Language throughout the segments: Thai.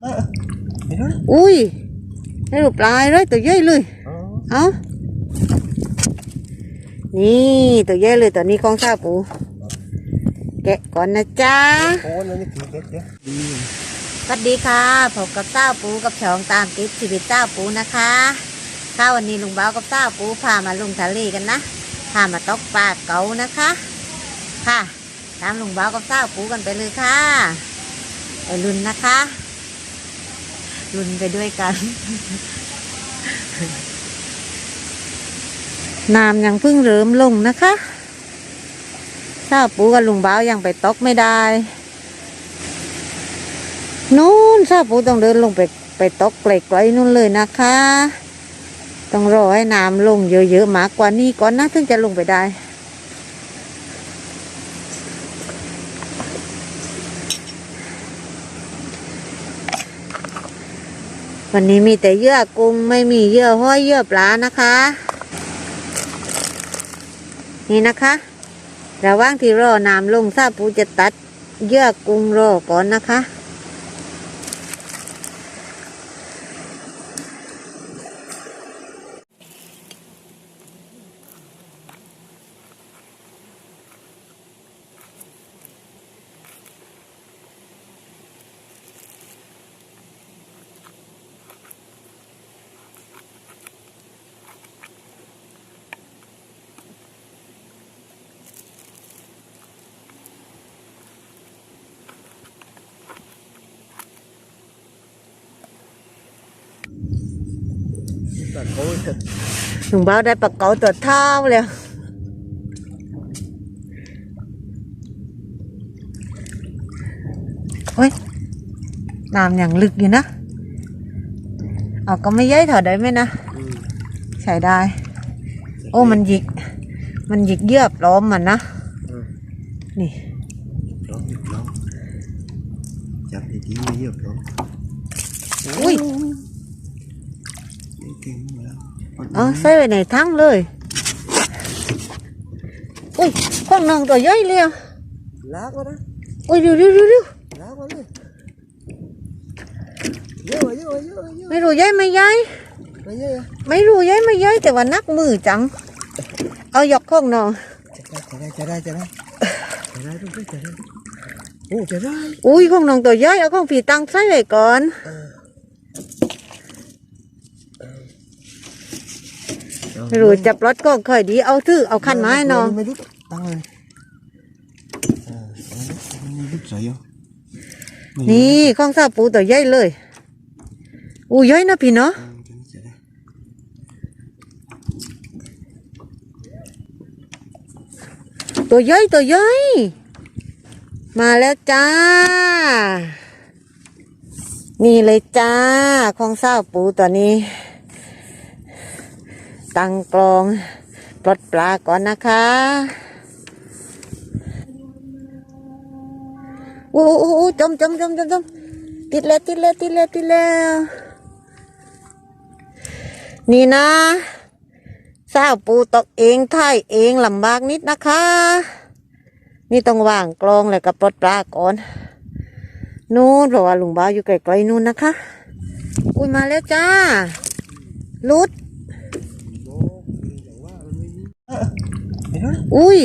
ไปดูนะอุ้ยได้รูปปลายเลยตัวใหญ่เลยอ๋อเอานี่ตัวใหญ่เลยตัวนี้ของซาปูแกะก่อนนะจ๊ะโอ้นั่นนี่คือเด็ดเด็ดดีสวัสดีค่ะผมกับเจ้าปูกับชองตามติดชีวิตเจ้าปูนะคะค่ะวันนี้ลุงเบากับเจ้าปูพามาลงทะเลกันนะพามาตกปลาเก๋านะคะ ค่ะตามลุงเบากับเจ้าปูกันไปเลยค่ะไปลุนนะคะ ลุนไปด้วยกัน น้ำยังเพิ่งเริ่มลงนะคะเจ้าปูกับลุงเบายังไปตกไม่ได้นู่นซาปูต้องเดินลงไปไปตกไกลๆนู่นเลยนะคะ ต้องรอให้น้ำลงเยอะๆมากกว่านี้ก่อนนะถึงจะลงไปได้ วันนี้มีแต่เยื่อกุ้งไม่มีเยื่อห้อยเยื่อปลานะคะ นี่นะคะระหว่างที่รอน้ำลงซาปูจะตัดเยื่อกุ้งรอก่อนนะคะ ตัดโอ้ยตัดลุงเบาได้ปลาเก๋าตัวเท่าเลยเฮ้ยน้ำอย่างลึกอยู่นะเอาก็ไม่ย้ายเถอะได้ไหมนะอืมใช้ได้ โอ้มันหยิก มันหยิกเยือบล้อมมันนะอืมนี่ร้องร้องจับดีๆไม่เยอะร้องอุ้ยนี่ เก่งมาแล้วเอาใส่ไว้ในทั้งเลย อุ้ยข้างนองตัวย่อยเลยอะลากมานะอุ้ยเร็วเร็วเร็วเร็วลากมาเลยเยอะเยอะเยอะเยอะไม่รู้ย้ายไม่ย้ายไม่เยอะไม่รู้ย้ายไม่ย้ายแต่ว่านักมือจัง เอาหยอกข้องนองจะได้จะได้จะได้จะได้จะได้ต้องจะได้โอ้จะได้อุ้ยข้องนองตัวย่อยเอาข้องผีตังใส่ไว้ก่อน ไม่รู้จับรถก็ค่อยดีเอาทื่อเอาคันไม้นองไม่รู้ตั้งเลยเออมันมีลูกใส่ยังนี่ข้องซาปูตัวใหญ่เลย อู้ย่อยนะพี่เนาะตัวย่อยตัวย่อย มาแล้วจ้า นี่เลยจ้าของเศร้าปูตัวนี้ ตั้งกลองปลดปลาก่อนนะคะโอ้โหจมจมจมจมจมติดแล้วติดแล้วติดแล้วติดแล้วนี่นะเศร้าปูตกเองถ่ายเองลำบากนิดนะคะ นี่ต้องวางกลองแล้วก็ปลดปลาก่อนนู่นเพราะว่าลุงบ้าอยู่ไกลๆนู่นนะคะ อุ้ยมาแล้วจ้าลุด อุ้ย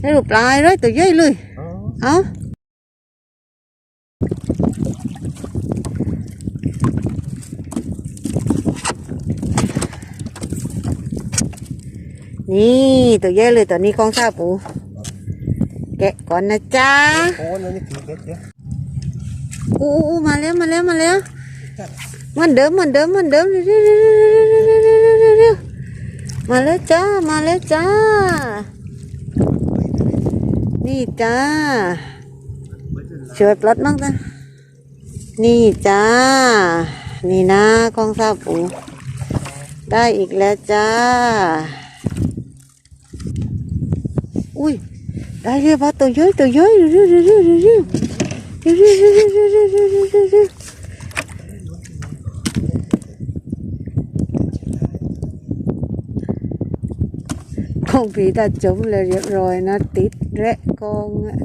ได้รูปปลายเลยตัวใหญ่เลยอ๋อเอานี่ตัวใหญ่เลยตัวนี้ของซาปูแกะก่อนนะจ๊ะโอ้นั่นนี่คือเด็ดเด็ดอู้อู้มาแล้วมาแล้วมาแล้วเหมันเดิมเหมันเดิมเหมันเดิมเร็ว มาแล้วจ้า มาแล้วจ้า นี่จ้าช่วยปลดมั่งจ้ะนี่จ้า นี่นะของซาปูได้อีกแล้วจ้า อุ้ย ได้เรียบร้อยตัวเยอะตัวเยอะเร็วเร็ ของผีตาจมเลยเรียบร้อยนะ ติดแระกองอะ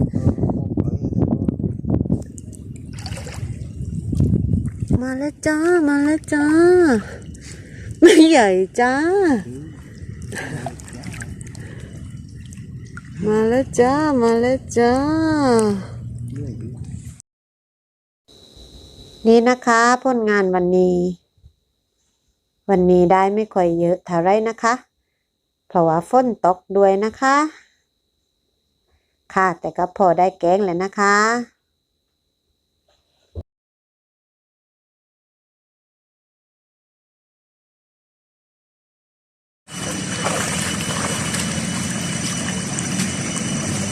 มาแล้วจ้า มาแล้วจ้า ไม่ใหญ่จ้า มาแล้วจ้า มาแล้วจ้า นี่นะคะผลงานวันนี้ วันนี้ได้ไม่ค่อยเยอะเท่าไรนะคะ เพราะว่าฝนตกด้วยนะคะ ค่ะแต่ก็พอได้แกงแล้วนะคะ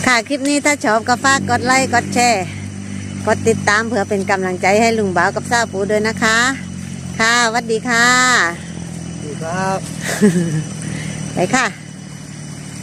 ค่ะคลิปนี้ถ้าชอบก็ฝากกดไลค์กดแชร์กดติดตามเพื่อเป็นกำลังใจให้ลุงบ่าวกับสาปูด้วยนะคะ ค่ะสวัสดีค่ะสวัสดีครับ ไปค่ะ